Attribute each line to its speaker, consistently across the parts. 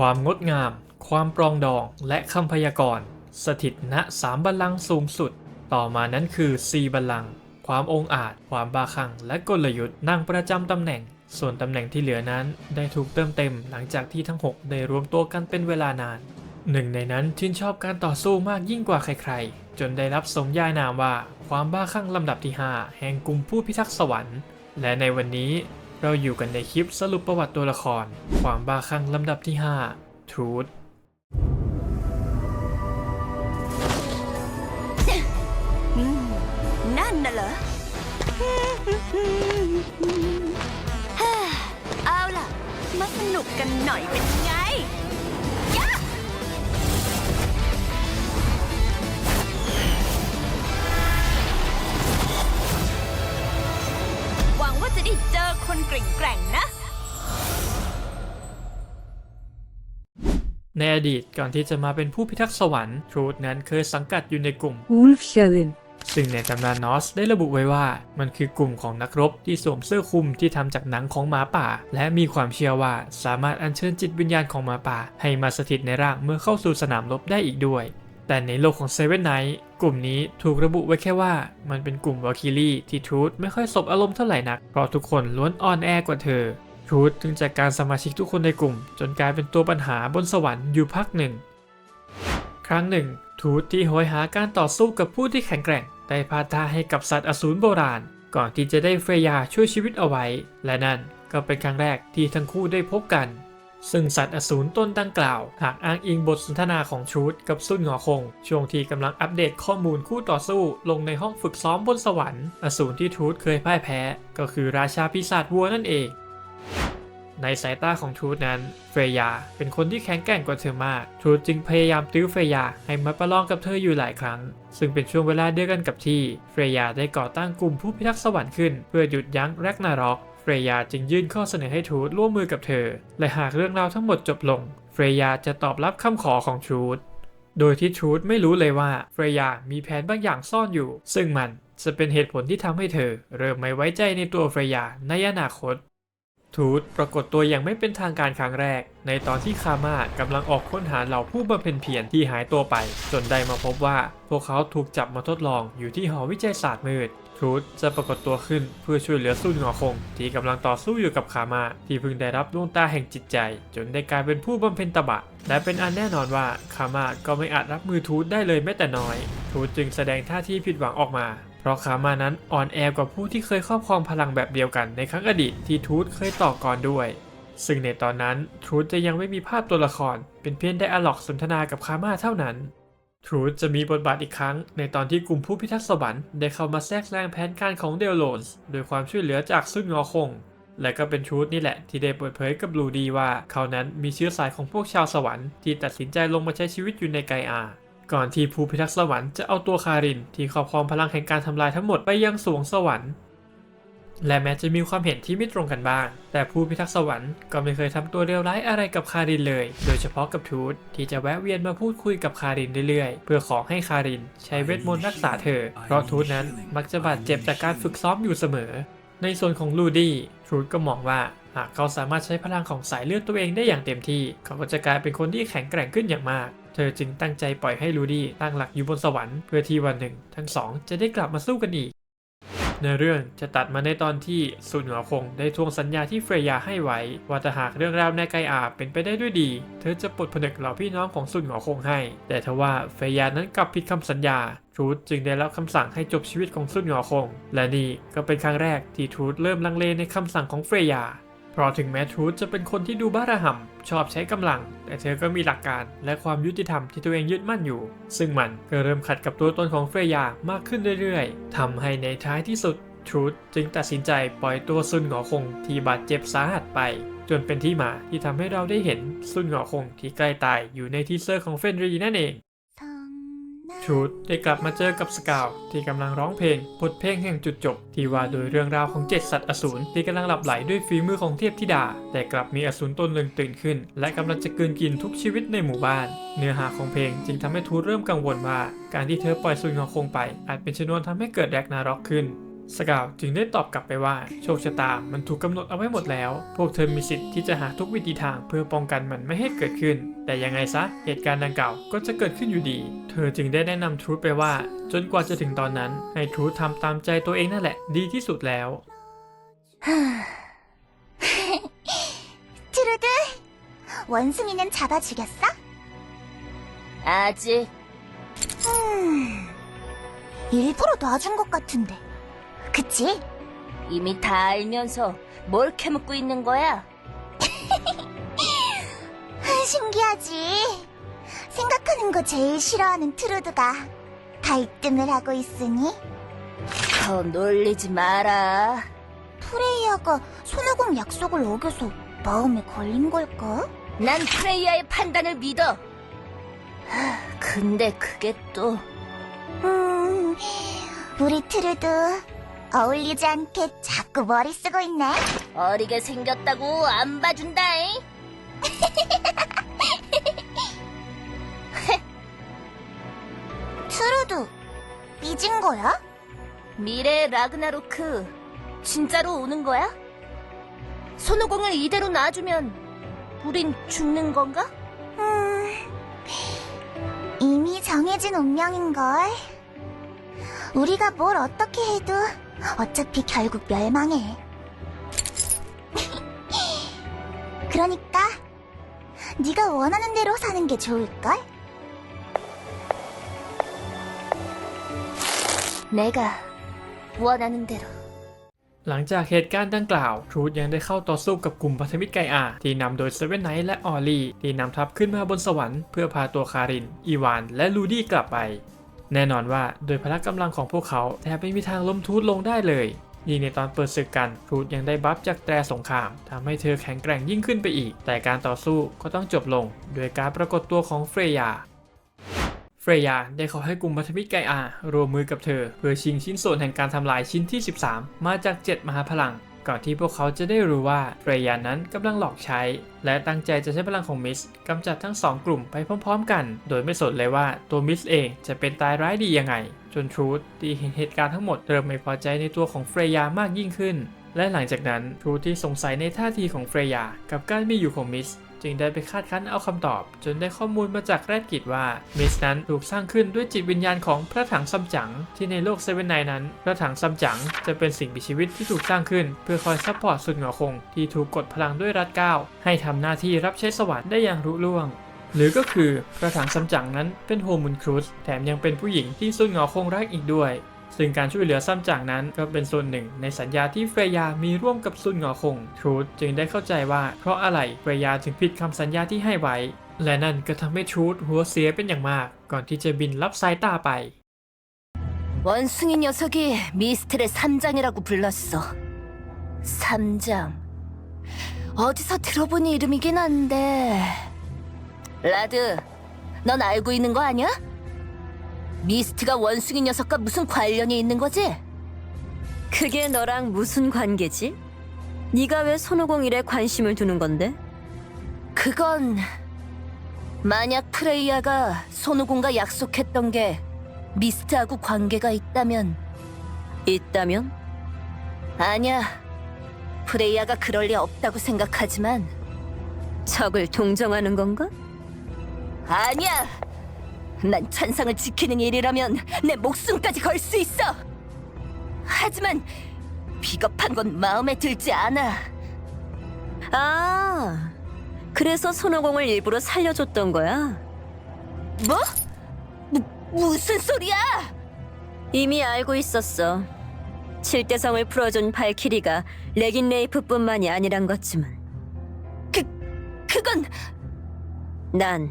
Speaker 1: ความงดงาม ความปรองดอง และคำพยากรณ์สถิตณสามบัลลังก์สูงสุด ต่อมานั้นคือสีบัลลังก์ความองอาจ ความบ้าคลั่งและกลยุทธ์นั่งประจำตำแหน่ง ส่วนตำแหน่งที่เหลือนั้นได้ถูกเติมเต็มหลังจากที่ทั้ง 6 ได้รวมตัวกันเป็นเวลานาน หนึ่งในนั้นชื่นชอบการต่อสู้มากยิ่งกว่าใครๆ จนได้รับสมญานามว่าความบ้าคลั่งลำดับที่ 5 แห่งกลุ่มผู้พิทักษ์สวรรค์ และในวันนี้ เราอยู่กันในคลิปสรุปประวัติตัวละคร ความบ้าคลั่งลำดับที่5 Truth
Speaker 2: นั่นน่ะเหรอ เอาล่ะ มาสนุกกันหน่อยเป็นไง
Speaker 1: ในอดีตก่อนที่จะมาเป็นผู้พิทักษ์สวรรค์ Truth นั้นเคยสังกัดอยู่ในกลุ่ม
Speaker 3: Wolfshaven
Speaker 1: ซึ่งในตำนานนอสได้ระบุไว้ว่า มันคือกลุ่มของนักรบที่สวมเสื้อคลุมที่ทำจากหนังของหมาป่า และมีความเชื่อว่าสามารถอัญเชิญจิตวิญญาณของหมาป่า ให้มาสถิตในร่างเมื่อเข้าสู่สนามรบได้อีกด้วย แต่ในโลกของเซเว่นไนท์กลุ่มนี้ถูกระบุไว้แค่ว่า มันเป็นกลุ่มวาคิลี่ที่ทรูธไม่ค่อยสบอารมณ์เท่าไหร่นักเพราะทุกคนล้วนอ่อนแอกว่าเธอ รูธจึงจัดการสมาชิกทุกคนในกลุ่ม จนกลายเป็นตัวปัญหาบนสวรรค์อยู่พักหนึ่ง ครั้งหนึ่ง ทูตที่โหยหาการต่อสู้กับผู้ที่แข็งแกร่ง ได้พาทาให้กับสัตว์อสูรโบราณ ก่อนที่จะได้เฟรยาช่วยชีวิตเอาไว้ และนั่นก็เป็นครั้งแรกที่ทั้งคู่ได้พบกัน ซึ่งสัตว์อสูรต้นดังกล่าว หากอ้างอิงบทสนทนาของชูดกับสุนหงอคง ช่วงที่กำลังอัปเดตข้อมูลคู่ต่อสู้ลงในห้องฝึกซ้อมบนสวรรค์ อสูรที่ทูตเคยพ่ายแพ้ ก็คือราชาปีศาจวัวนั่นเอง ในสายตาของทรูธนั้นเฟรยาเป็นคนที่แข็งแกร่งกว่าเธอมากทรูธจึงพยายามตื้อเฟรยาให้มาประลองกับเธออยู่หลายครั้ง ซึ่งเป็นช่วงเวลาเดียวกันกับที่เฟรยาได้ก่อตั้งกลุ่มผู้พิทักษ์สวรรค์ขึ้น เพื่อหยุดยั้งแรกนารอกเฟรยาจึงยื่นข้อเสนอให้ทรูธร่วมมือกับเธอ และหากเรื่องราวทั้งหมดจบลง เฟรยาจะตอบรับคำขอของทรูธโดยที่ทรูธไม่รู้เลยว่าเฟรยามีแผนบางอย่างซ่อนอยู่ ซึ่งมันจะเป็นเหตุผลที่ทำให้เธอ เริ่มไม่ไว้ใจในตัวเฟรยาในอนาคต ทูตปรากฏตัวอย่างไม่เป็นทางการครั้งแรก ในตอนที่คาม่ากำลังออกค้นหาเหล่าผู้บำเพ็ญเพียรที่หายตัวไป จนได้มาพบว่าพวกเขาถูกจับมาทดลองอยู่ที่หอวิจัยศาสตร์มืดทูตจะปรากฏตัวขึ้นเพื่อช่วยเหลือสุนหงอคง ที่กำลังต่อสู้อยู่กับคาม่าที่เพิ่งได้รับดวงตาแห่งจิตใจ จนได้กลายเป็นผู้บำเพ็ญตบะ และเป็นอันแน่นอนว่าคาม่าก็ไม่อาจรับมือทูตได้เลยแม้แต่น้อย ทูตจึงแสดงท่าทีผิดหวังออกมา ราะคามานั้นอ่อนแอกว่าผู้ที่เคยครอบครองพลังแบบเดียวกันในครั้งอดีตที่ทูตเคยต่อกรด้วย ซึ่งในตอนนั้นทรูธจะยังไม่มีภาพตัวละคร เป็นเพียงไดอะล็อกสนทนากับคามาเท่านั้นทรูธจะมีบทบาทอีกครั้ง ในตอนที่กลุ่มผู้พิทักษ์สวรรค์ได้เข้ามาแทรกแซงแผนการของเดลโลนส์โดยความช่วยเหลือจากซุนงอคง และก็เป็นทรูธนี่แหละที่ได้เปิดเผยกับบลูดีว่าเขานั้นมีเชื้อสายของพวกชาวสวรรค์ที่ตัดสินใจลงมาใช้ชีวิตอยู่ในไกอา ก่อนที่ผู้พิทักษ์สวรรค์จะเอาตัวคารินที่ครอบครองพลังแห่งการทำลายทั้งหมดไปยังสวงสวรรค์ และแม้จะมีความเห็นที่ไม่ตรงกันบ้าง แต่ผู้พิทักษ์สวรรค์ก็ไม่เคยทำตัวเลวร้ายอะไรกับคารินเลย โดยเฉพาะกับทูตที่จะแวะเวียนมาพูดคุยกับคารินเรื่อยๆ เพื่อขอให้คารินใช้เวทมนต์รักษาเธอ เพราะทูตนั้นมักจะบาดเจ็บจากการฝึกซ้อมอยู่เสมอ ในส่วนของลูดี้ทูตก็มองว่าหากเขาสามารถใช้พลังของสายเลือดตัวเองได้อย่างเต็มที่ เขาก็จะกลายเป็นคนที่แข็งแกร่งขึ้นอย่างมาก เธอจึงตั้งใจปล่อยให้ลูดี้ตั้งหลักอยู่บนสวรรค์เพื่อที่วันหนึ่ง ทั้งสองจะได้กลับมาสู้กันอีกในเรื่องจะตัดมาในตอนที่สุนหัวคงได้ทวงสัญญาที่เฟรยาให้ไว้ ว่าถ้าหากเรื่องราวในไกอาเป็นไปได้ด้วยดี เธอจะปลดผนึกเหล่าพี่น้องของสุนหัวคงให้ แต่ทว่าเฟรยานั้นกลับผิดคำสัญญาทรูธจึงได้รับคำสั่งให้จบชีวิตของสุนหัวคง และนี่ก็เป็นครั้งแรกที่ทรูธเริ่มลังเลในคำสั่งของเฟรยา เพราะถึงแม้ทรูธจะเป็นคนที่ดูบ้าระห่ำ ชอบใช้กำลัง แต่เธอก็มีหลักการและความยุติธรรมที่ตัวเองยึดมั่นอยู่ ซึ่งมันก็เริ่มขัดกับตัวตนของเฟรยามากขึ้นเรื่อยๆทำให้ในท้ายที่สุดทรูธจึงตัดสินใจปล่อยตัวซุนหงอคงที่บาดเจ็บสาหัสไป จนเป็นที่มาที่ทำให้เราได้เห็นซุนหงอคงที่ใกล้ตายอยู่ในทีเซอร์ของเฟนรีนั่นเอง ชูดได้กลับมาเจอกับสกาวที่กำลังร้องเพลงบทเพลงแห่งจุดจบ ที่ว่าโดยเรื่องราวของเจ็ดสัตว์อสูรที่กำลังหลับไหลด้วยฝีมือของเทพธิดา แต่กลับมีอสูรตนหนึ่งตื่นขึ้น และกำลังจะกลืนกินทุกชีวิตในหมู่บ้าน เนื้อหาของเพลงจึงทำให้ทูตเริ่มกังวลว่า การที่เธอปล่อยสุนงอคงไป อาจเป็นชนวนทำให้เกิดแดกนารอกขึ้น สกาวจึงได้ตอบกลับไปว่า โชคชะตา มันถูกกำหนดเอาไว้หมดแล้ว พวกเธอมีสิทธิ์ที่จะหาทุกวิธีทางเพื่อป้องกันมันไม่ให้เกิดขึ้น แต่ยังไงซะ เหตุการณ์ดังกล่าวก็จะเกิดขึ้นอยู่ดี เธอจึงได้แนะนำทรูธไปว่า จนกว่าจะถึงตอนนั้น ให้ทรูธทำตามใจตัวเองนั่นแหละ ดีที่สุดแล้ว
Speaker 3: 트루드, 원숭이는 잡아주겠어?
Speaker 2: 아직
Speaker 3: 음, 일부러 놔준 것 같은데. 그치?
Speaker 2: 이미 다 알면서 뭘 캐묻고 있는 거야?
Speaker 3: 신기하지. 생각하는 거 제일 싫어하는 트루드가 갈등을 하고 있으니
Speaker 2: 더 놀리지 마라.
Speaker 3: 프레이야가 손오공 약속을 어겨서 마음에 걸린 걸까?
Speaker 2: 난 프레이야의 판단을 믿어. 하, 근데 그게 또
Speaker 3: 음, 우리 트루드 어울리지 않게 자꾸 머리 쓰고 있네.
Speaker 2: 어리게 생겼다고 안 봐준다잉.
Speaker 3: 트루드 삐진 거야?
Speaker 2: 미래 라그나로크 진짜로 오는 거야? 손오공을 이대로 놔주면 우린 죽는 건가?
Speaker 3: 음, 이미 정해진 운명인걸. 우리가 뭘 어떻게 해도 어차피 결국 멸망해. 그러니까 네가 원하는 대로 사는 게 좋을걸?
Speaker 2: 내가 원하는 대로.
Speaker 1: หลังจากเหตุการณ์ดังกล่าว ทรูธยังได้เข้าต่อสู้กับกลุ่มพันธมิตรไกอา ที่นำโดยเซเว่นไนท์และออลลี่ ที่นำทัพขึ้นมาบนสวรรค์เพื่อพาตัวคาริน อีวาน และลูดี้กลับไป แน่นอนว่าโดยพละกำลังของพวกเขาแทบไม่มีทางล้มทรูธลงได้เลยยิ่งในตอนเปิดศึกกันทรูธยังได้บัฟจากแตรสงครามทำให้เธอแข็งแกร่งยิ่งขึ้นไปอีก แต่การต่อสู้ก็ต้องจบลง โดยการปรากฏตัวของเฟรยาเฟรยาได้ขอให้กลุ่มพันธมิตรไกอา รวมมือกับเธอ เพื่อชิงชิ้นส่วนแห่งการทำลายชิ้นที่ 13 มาจาก 7 มหาพลัง ก่อนที่พวกเขาจะได้รู้ว่าเฟรยานั้นกำลังหลอกใช้ และตั้งใจจะใช้พลังของมิสกำจัดทั้งสองกลุ่มไปพร้อมๆ กัน โดยไม่สนเลยว่าตัวมิสเองจะเป็นตายร้ายดียังไง จนทรูธที่เห็นเหตุการณ์ทั้งหมดเริ่มไม่พอใจในตัวของเฟรยามากยิ่งขึ้น และหลังจากนั้นทรูธที่สงสัยในท่าทีของเฟรยากับการมีอยู่ของมิส จึงได้ไปคาดคั้นเอาคำตอบ จนได้ข้อมูลมาจากแรดกิจว่าเมสนั้นถูกสร้างขึ้นด้วยจิตวิญญาณของพระถังซัมจั๋งที่ในโลกเซเว่นไนนั้น พระถังซัมจั๋งจะเป็นสิ่งมีชีวิตที่ถูกสร้างขึ้น เพื่อคอยซัพพอร์ตสุดหงอคง ที่ถูกกดพลังด้วยรัดเก้าให้ทำหน้าที่รับใช้สวรรค์ได้อย่างรุ่ล่วงหรือก็คือพระถังซัมจั๋งนั้นเป็นโฮมุนครูสแถมยังเป็นผู้หญิงที่สุดหงอคงรักอีกด้วย ซึ่งการช่วยเหลือซัมจั๋งนั้นก็เป็นส่วนหนึ่งในสัญญาที่เฟรยามีร่วมกับซุนหงอคง ทรูธจึงได้เข้าใจว่าเพราะอะไรเฟรยาถึงผิดคำสัญญาที่ให้ไว้ และนั่นก็ทำให้ทรูธหัวเสียเป็นอย่างมาก ก่อนที่จะบินลับสายตาไป
Speaker 2: 원숭이 녀석이 미스텔의 삼장이라고 불렀어. 삼장. 어디서 들어본 이름이긴 한데. 라드, 넌 알고 있는 거 아니야? 미스트가 원숭이 녀석과 무슨 관련이 있는 거지?
Speaker 4: 그게 너랑 무슨 관계지? 네가 왜 손오공 일에 관심을 두는 건데?
Speaker 2: 그건 만약 프레이야가 손오공과 약속했던 게 미스트하고 관계가 있다면
Speaker 4: 있다면?
Speaker 2: 아니야. 프레이야가 그럴 리 없다고 생각하지만
Speaker 4: 적을 동정하는 건가?
Speaker 2: 아니야. 난 천상을 지키는 일이라면 내 목숨까지 걸 수 있어. 하지만 비겁한 건 마음에 들지 않아.
Speaker 4: 아, 그래서 손오공을 일부러 살려줬던 거야?
Speaker 2: 뭐? 무, 무슨 소리야?
Speaker 4: 이미 알고 있었어. 칠대성을 풀어준 발키리가 레긴 레이프뿐만이 아니란 것쯤은
Speaker 2: 그 그건
Speaker 4: 난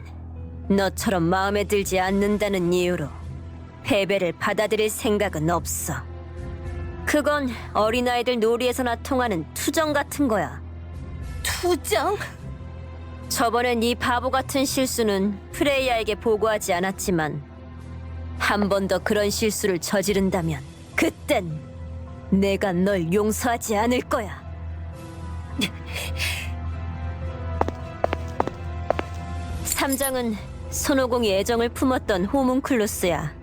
Speaker 4: 너처럼 마음에 들지 않는다는 이유로 패배를 받아들일 생각은 없어. 그건 어린아이들 놀이에서나 통하는 투정 같은 거야.
Speaker 2: 투정?
Speaker 4: 저번엔 이 바보 같은 실수는 프레이야에게 보고하지 않았지만 한 번 더 그런 실수를 저지른다면 그땐 내가 널 용서하지 않을 거야. 삼장은 손오공이 애정을 품었던 호문클로스야.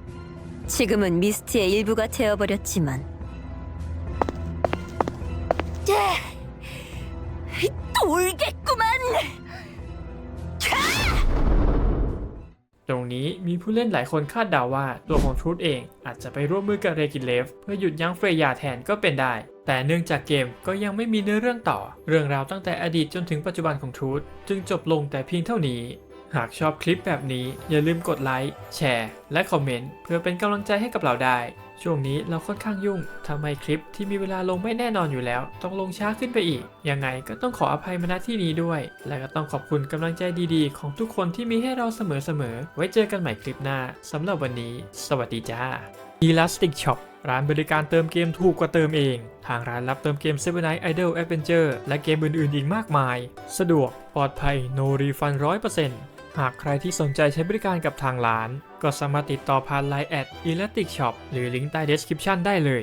Speaker 4: 지금은 미스트의 일부가 되어버렸지만
Speaker 2: 돌겠구만!
Speaker 1: ตรงนี้มีผู้เล่นหลายคนคาดเดาว่าตัวของทรูดเองอาจจะไปร่วมมือกับเรกิเลฟ เพื่อหยุดยั้งเฟรยาแทนก็เป็นได้ แต่เนื่องจากเกมก็ยังไม่มีเนื้อเรื่องต่อ เรื่องราวตั้งแต่อดีตจนถึงปัจจุบันของทรูดจึงจบลงแต่เพียงเท่านี้ หากชอบคลิปแบบนี้อย่าลืมกดไลค์แชร์และคอมเมนต์เพื่อเป็นกำลังใจให้กับเราได้ ช่วงนี้เราค่อนข้างยุ่งทำไมคลิปที่มีเวลาลงไม่แน่นอนอยู่แล้ว ต้องลงช้าขึ้นไปอีก ยังไงก็ต้องขออภัยมาณที่นี้ด้วย และก็ต้องขอบคุณกำลังใจดีๆ ของทุกคนที่มีให้เราเสมอๆไว้เจอกันใหม่คลิปหน้าสำหรับวันนี้ สวัสดีจ้า Elastic Shop ร้านบริการเติมเกมถูกกว่าเติมเอง ทางร้านรับเติมเกม Seven Night Idol Adventure และเกมอื่นๆ อีกมากมาย สะดวก ปลอดภัย no refund 100% หากใครที่สนใจใช้บริการกับทางร้าน ก็สามารถติดต่อผ่าน Line แอด Elastic Shop หรือลิงก์ใต้ description ได้เลย